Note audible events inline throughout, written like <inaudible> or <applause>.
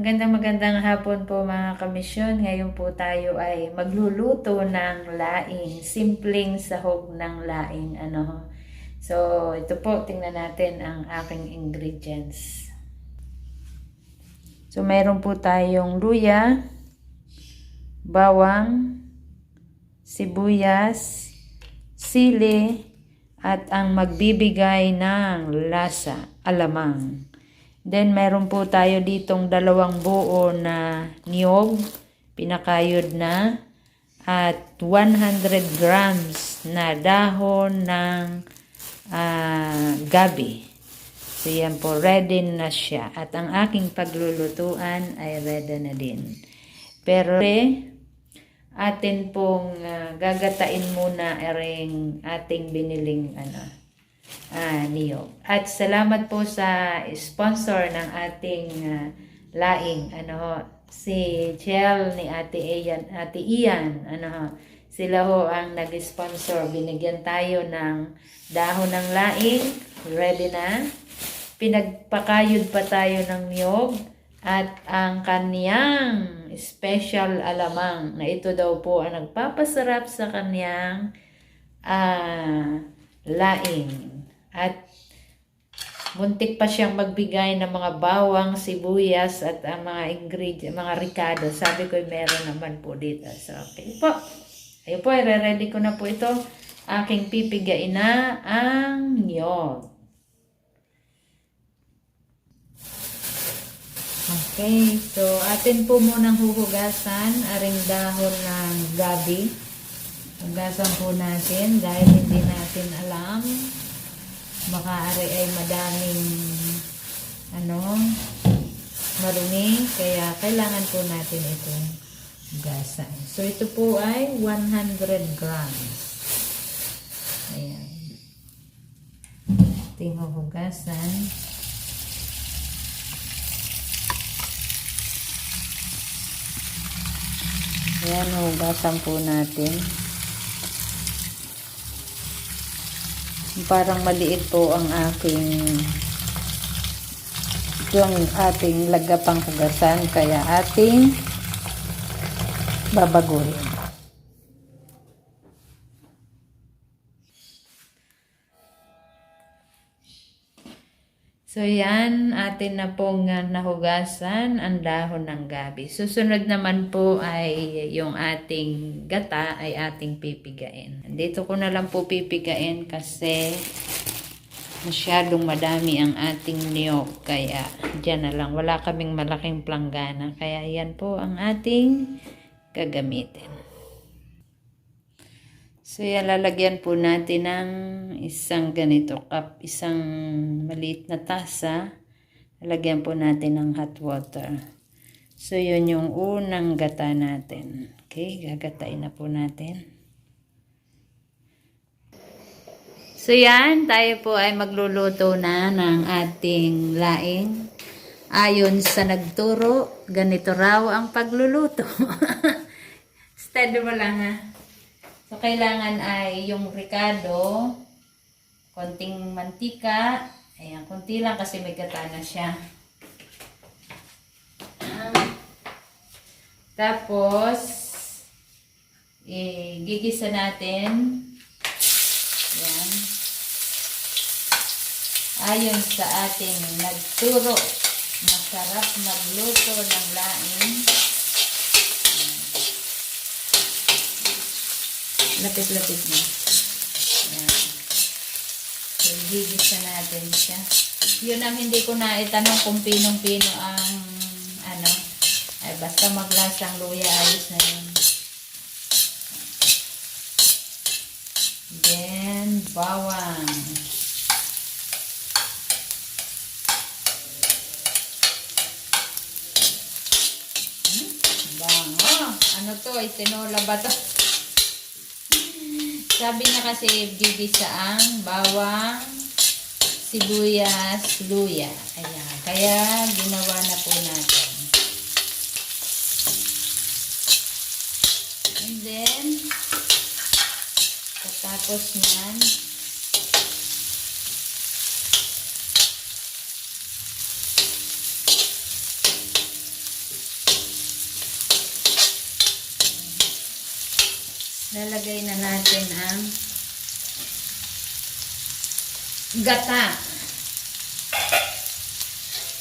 Magandang magandang hapon po mga kamisyon. Ngayon po tayo ay magluluto ng laing. Simpleng sahog ng laing. Ano. So, ito po, tingnan natin ang aking ingredients. So, mayroon po tayong luya, bawang, sibuyas, sili, at ang magbibigay ng lasa, alamang. Then, meron po tayo ditong dalawang buo na niyog, pinakayod na, at 100 grams na dahon ng ah, gabi. So, yan po, ready na siya. At ang aking paglulutuan ay ready na din. Pero, atin pong ah, gagatain muna ring ating biniling ano, ah, niyog. At salamat po sa sponsor ng ating ah, laing, ano si Chel ni Ate Ian, Ate Ian, ano sila ho ang nag-sponsor. Binigyan tayo ng dahon ng laing, ready na. Pinagpakayod pa tayo ng niyog at ang kaniyang special alamang na ito daw po ang nagpapasarap sa kaniyang ah, laing. At muntik pa siyang magbigay ng mga bawang, sibuyas at ang mga ingredient, mga ricado. Sabi ko meron naman po dito. So, okay po. Ayun po, i-ready ko na po ito. Aking pipigain na ang niyog. Okay, so atin po munang huhugasan aring dahon ng gabi. Hugasan po natin dahil hindi natin alam. Baka ari ay madaming ano, marumi. Kaya kailangan po natin itong hugasan. So ito po ay 100 grams. Ayan. Ating huhugasan. Ayan, hugasan po natin. Parang maliit po ang aking yung ating lagapang hugasan kaya ating babaguhin. So yan, atin na pong uh, nahugasan ang dahon ng gabi. Susunod naman po ay yung ating gata ay ating pipigain. Dito ko na lang po pipigain kasi masyadong madami ang ating niyog. Kaya dyan na lang. Wala kaming malaking planggana. Kaya yan po ang ating gagamitin. So, yan, lalagyan po natin ng isang ganito cup, isang maliit na tasa. Lalagyan po natin ng hot water. So, yun yung unang gata natin. Okay, gagatain na po natin. So, yan, tayo po ay magluluto na ng ating laing. Ayon sa nagturo, ganito raw ang pagluluto. <laughs> Steady mo lang ha. So, kailangan ay yung ricado, konting mantika, ayan, konti lang kasi may gata na siya. Tapos, eh, gigisa natin. Ayan. Ayon sa ating nagturo, masarap magluto ng laing. Lapit-lapit na. Ayan. So, gigisa natin siya. Yun ang hindi ko na itanong kung pinong-pino ang ano. Ay, basta maglasang luya, ayos na yun. Then, bawang. Hmm? Bango. Ano to? Itinola ba to? Sabi niya kasi gigisa ang bawang, sibuyas, luya. Ayan. Kaya ginawa na po natin. And then, Tapos niyan, lalagay na natin ang gata.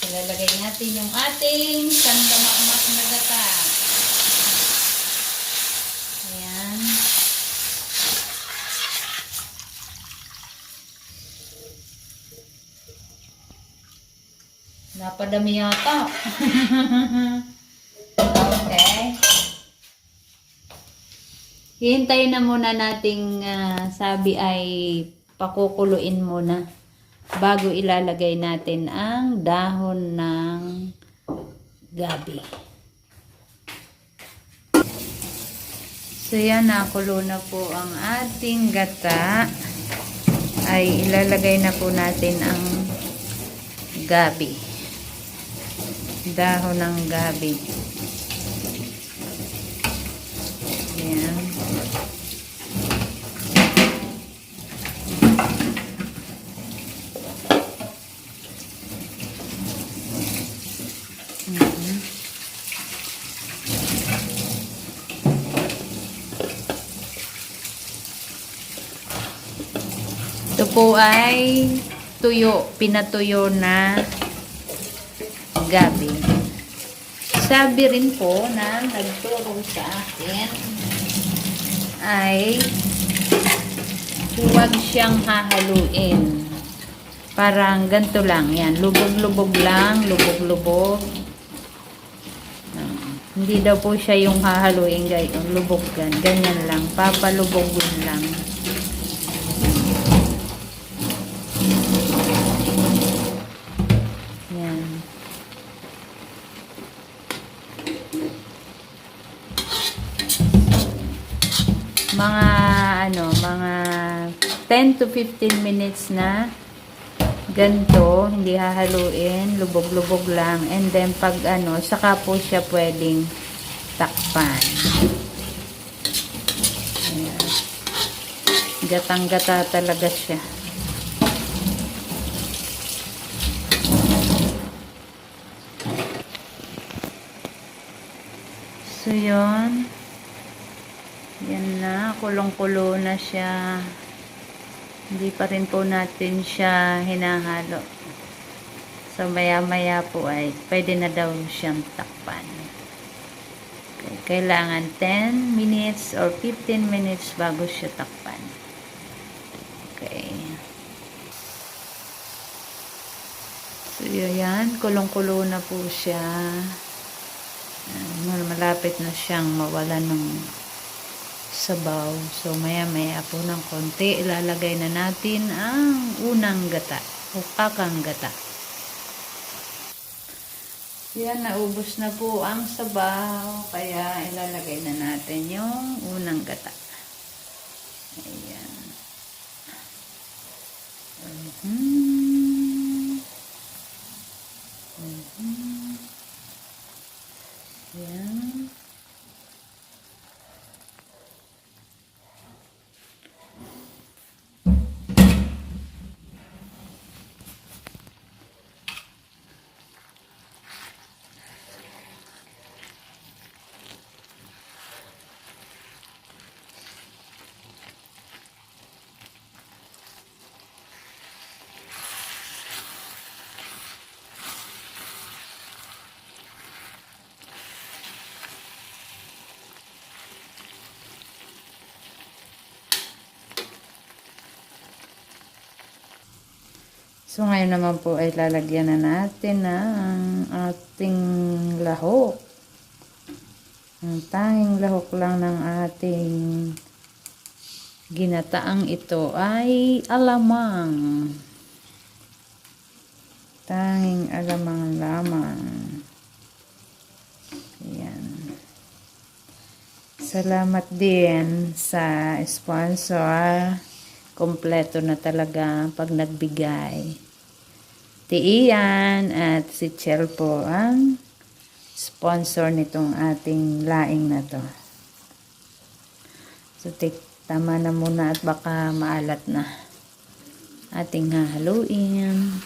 Ilalagay natin yung ating sandamamak na gata. Ayan. Napadami yata. <laughs> okay. Hihintayin na muna nating ah, sabi ay pakukuluin muna bago ilalagay natin ang dahon ng gabi. So yan, nakulo na po ang ating gata. Ay ilalagay na po natin ang gabi. Dahon ng gabi. Yan. Mhm. Ito po ay tuyo, pinatuyo na gabi. Sabi rin po na nagturo sa akin ay huwag siyang hahaluin. Parang ganito lang. Yan. Lubog-lubog lang. Lubog-lubog. Hindi daw po siya yung hahaluin guys. Lubog gan. Ganyan lang. Papalubogun lang. Yan. Mga ano, mga 10 to 15 minutes na ganito, hindi hahaluin, lubog-lubog lang. And then pag ano, saka po siya pwedeng takpan. Gatang-gata talaga siya. So, yun. Yan na. Kulong-kulo na siya. Hindi pa rin po natin siya hinahalo. So, maya-maya po ay pwede na daw siyang takpan. Okay, kailangan 10 minutes or 15 minutes bago siya takpan. Okay. So, yan. Kulong-kulo na po siya. Malapit na siyang mawala ng sabaw. So, maya-maya po ng konti, ilalagay na natin ang unang gata o kakang gata. Yan, naubos na po ang sabaw. Kaya, ilalagay na natin yung unang gata. Ayan. Mhm. Mhm. Yan. So, ngayon naman po ay lalagyan na natin ng ating lahok. Ang tanging lahok lang ng ating ginataang ito ay alamang. Tanging alamang lamang. Ayan. Salamat din sa sponsor kompleto na talaga pag nagbigay. Tiian at si Chel ang sponsor nitong ating laing na to. So, take, tama na muna at baka maalat na. Ating hahaluin.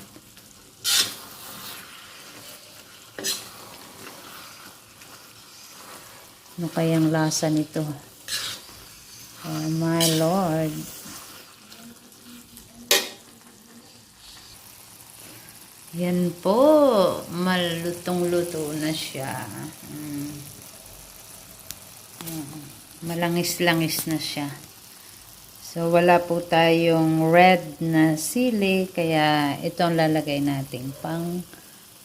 Ano kayang lasa nito? Oh my Lord. Yan po. Malutong-luto na siya. Mm. Malangis-langis na siya. So, wala po tayong red na sili, kaya ito ang lalagay natin pang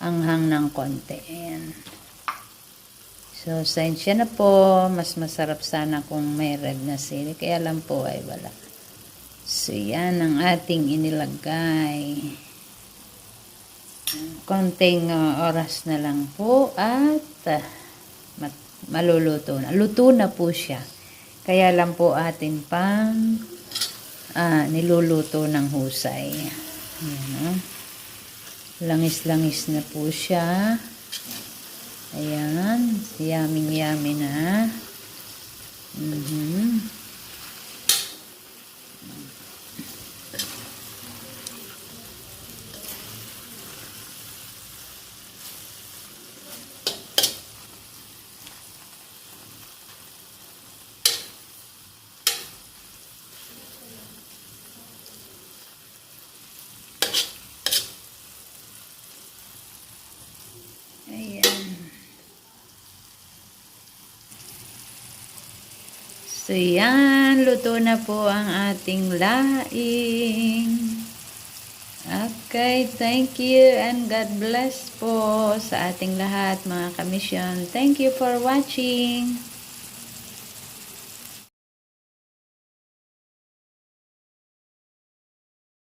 anghang ng konti. Ayan. So, sensya na po. Mas masarap sana kung may red na sili. Kaya lang po ay wala. So, yan ang ating inilagay. Konting uh, oras na lang po at uh, maluluto na. Luto na po siya. Kaya lang po atin pang ah, niluluto ng husay. Ayan, oh. Langis-langis na po siya. Ayan. Yummy-yummy na. Mhm. So, yan. Luto na po ang ating laing. Okay, thank you and God bless po sa ating lahat mga kamisyon. Thank you for watching.